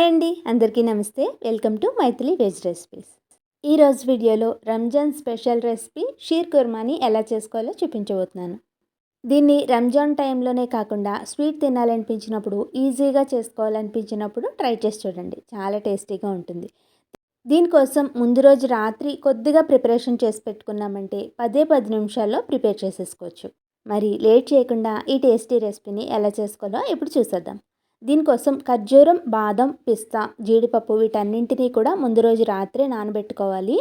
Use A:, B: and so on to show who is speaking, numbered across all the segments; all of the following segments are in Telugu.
A: హాయ్ అండి అందరికీ నమస్తే. Welcome to Maithili veg recipes. ఈరోజు వీడియోలో రంజాన్ స్పెషల్ రెసిపీ షీర్ కుర్మాని ఎలా చేసుకోవాలో చూపించబోతున్నాను. దీన్ని రంజాన్ టైంలోనే కాకుండా స్వీట్ తినాలనిపించినప్పుడు ఈజీగా చేసుకోవాలనిపించినప్పుడు ట్రై చేసి చూడండి. చాలా టేస్టీగా ఉంటుంది. దీనికోసం ముందు రోజు రాత్రి కొద్దిగా ప్రిపరేషన్ చేసి పెట్టుకున్నామంటే పదే పది నిమిషాల్లో ప్రిపేర్ చేసేసుకోవచ్చు. మరి లేట్ చేయకుండా ఈ టేస్టీ రెసిపీని ఎలా చేసుకోవాలో ఇప్పుడు చూసేద్దాం. దీనికోసం ఖర్జూరం బాదం పిస్తా జీడిపప్పు వీటన్నింటినీ కూడా ముందు రోజు రాత్రే నానబెట్టుకోవాలి.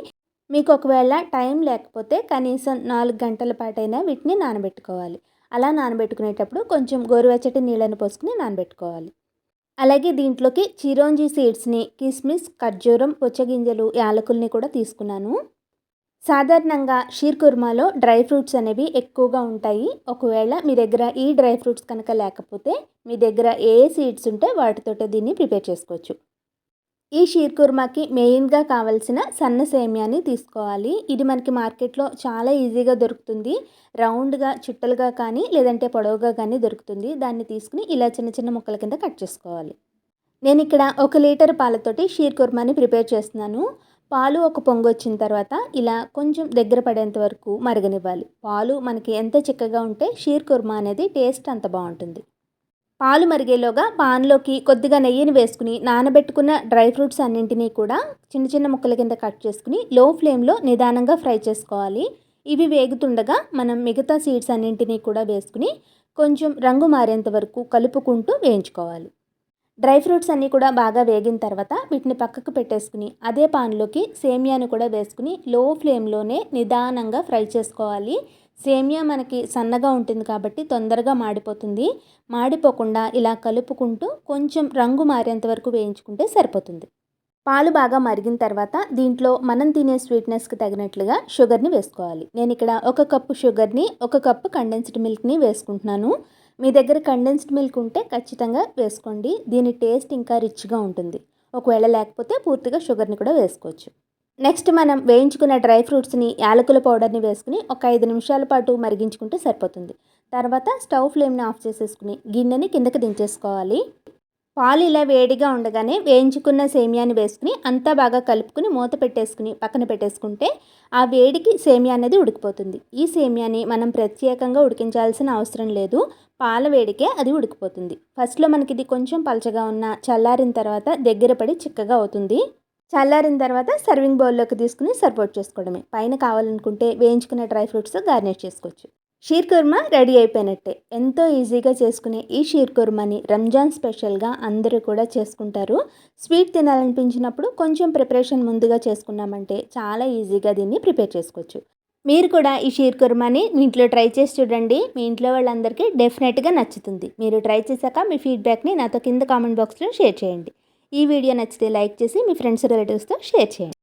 A: మీకు ఒకవేళ టైం లేకపోతే కనీసం నాలుగు గంటల పాటైనా వీటిని నానబెట్టుకోవాలి. అలా నానబెట్టుకునేటప్పుడు కొంచెం గోరువెచ్చటి నీళ్ళని పోసుకుని నానబెట్టుకోవాలి. అలాగే దీంట్లోకి చిరోంజీ సీడ్స్ని కిస్మిస్ ఖర్జూరం పుచ్చగింజలు యాలకుల్ని కూడా తీసుకున్నాను. సాధారణంగా షీర్ కుర్మాలో డ్రై ఫ్రూట్స్ అనేవి ఎక్కువగా ఉంటాయి. ఒకవేళ మీ దగ్గర ఈ డ్రై ఫ్రూట్స్ కనుక లేకపోతే మీ దగ్గర ఏ సీడ్స్ ఉంటే వాటితోటే దీన్ని ప్రిపేర్ చేసుకోవచ్చు. ఈ షీర్ కుర్మాకి మెయిన్గా కావలసిన సన్న సేమియాని తీసుకోవాలి. ఇది మనకి మార్కెట్లో చాలా ఈజీగా దొరుకుతుంది. రౌండ్గా చుట్టలుగా కానీ లేదంటే పొడవుగా కానీ దొరుకుతుంది. దాన్ని తీసుకుని ఇలా చిన్న చిన్న ముక్కల కింద కట్ చేసుకోవాలి. నేను ఇక్కడ ఒక లీటర్ పాలతోటి షీర్ కుర్మాని ప్రిపేర్ చేస్తున్నాను. పాలు ఒక పొంగు వచ్చిన తర్వాత ఇలా కొంచెం దగ్గర పడేంత వరకు మరగనివ్వాలి. పాలు మనకి ఎంత చిక్కగా ఉంటే షీర్ కుర్మా అనేది టేస్ట్ అంత బాగుంటుంది. పాలు మరిగేలోగా పాన్లోకి కొద్దిగా నెయ్యిని వేసుకుని నానబెట్టుకున్న డ్రై ఫ్రూట్స్ అన్నింటినీ కూడా చిన్న చిన్న ముక్కల కింద కట్ చేసుకుని లో ఫ్లేమ్లో నిదానంగా ఫ్రై చేసుకోవాలి. ఇవి వేగుతుండగా మనం మిగతా సీడ్స్ అన్నింటినీ కూడా వేసుకుని కొంచెం రంగు మారేంత వరకు కలుపుకుంటూ వేయించుకోవాలి. డ్రై ఫ్రూట్స్ అన్నీ కూడా బాగా వేగిన తర్వాత వీటిని పక్కకు పెట్టేసుకుని అదే పాన్లోకి సేమియాను కూడా వేసుకుని లో ఫ్లేమ్లోనే నిదానంగా ఫ్రై చేసుకోవాలి. సేమియా మనకి సన్నగా ఉంటుంది కాబట్టి తొందరగా మాడిపోతుంది. మాడిపోకుండా ఇలా కలుపుకుంటూ కొంచెం రంగు మారేంత వరకు వేయించుకుంటే సరిపోతుంది. పాలు బాగా మరిగిన తర్వాత దీంట్లో మనం తినే స్వీట్నెస్కి తగినట్లుగా షుగర్ని వేసుకోవాలి. నేను ఇక్కడ ఒక కప్పు షుగర్ని ఒక కప్పు కండెన్స్డ్ మిల్క్ని వేసుకుంటున్నాను. మీ దగ్గర కండెన్స్డ్ మిల్క్ ఉంటే ఖచ్చితంగా వేసుకోండి. దీని టేస్ట్ ఇంకా రిచ్గా ఉంటుంది. ఒకవేళ లేకపోతే పూర్తిగా షుగర్ని కూడా వేసుకోవచ్చు. నెక్స్ట్ మనం వేయించుకున్న డ్రై ఫ్రూట్స్ని యాలకుల పౌడర్ని వేసుకుని ఒక ఐదు నిమిషాల పాటు మరిగించుకుంటే సరిపోతుంది. తర్వాత స్టవ్ ఫ్లేమ్ని ఆఫ్ చేసేసుకుని గిన్నెని కిందకి దించేసుకోవాలి. పాలు ఇలా వేడిగా ఉండగానే వేయించుకున్న సేమియాని వేసుకుని అంతా బాగా కలుపుకుని మూత పెట్టేసుకుని పక్కన పెట్టేసుకుంటే ఆ వేడికి సేమియా అనేది ఉడికిపోతుంది. ఈ సేమియాని మనం ప్రత్యేకంగా ఉడికించాల్సిన అవసరం లేదు. పాల వేడికే అది ఉడికిపోతుంది. ఫస్ట్లో మనకి ఇది కొంచెం పలచగా ఉన్న చల్లారిన తర్వాత దగ్గర పడి చిక్కగా అవుతుంది. చల్లారిన తర్వాత సర్వింగ్ బౌల్లోకి తీసుకుని సర్వ్ చేసుకోవడమే. పైన కావాలనుకుంటే వేయించుకున్న డ్రై ఫ్రూట్స్ గార్నిష్ చేసుకోవచ్చు. షీర్ కుర్మా రెడీ అయిపోయినట్టే. ఎంతో ఈజీగా చేసుకునే ఈ షీర్ కుర్మాని రంజాన్ స్పెషల్గా అందరూ కూడా చేసుకుంటారు. స్వీట్ తినాలనిపించినప్పుడు కొంచెం ప్రిపరేషన్ ముందుగా చేసుకున్నామంటే చాలా ఈజీగా దీన్ని ప్రిపేర్ చేసుకోవచ్చు. మీరు కూడా ఈ షీర్ కుర్మాని మీ ఇంట్లో ట్రై చేసి చూడండి. మీ ఇంట్లో వాళ్ళందరికీ డెఫినెట్గా నచ్చుతుంది. మీరు ట్రై చేశాక మీ ఫీడ్బ్యాక్ని నాతో కింద కామెంట్ బాక్స్లో షేర్ చేయండి. ఈ వీడియో నచ్చితే లైక్ చేసి మీ ఫ్రెండ్స్ రిలేటివ్స్తో షేర్ చేయండి.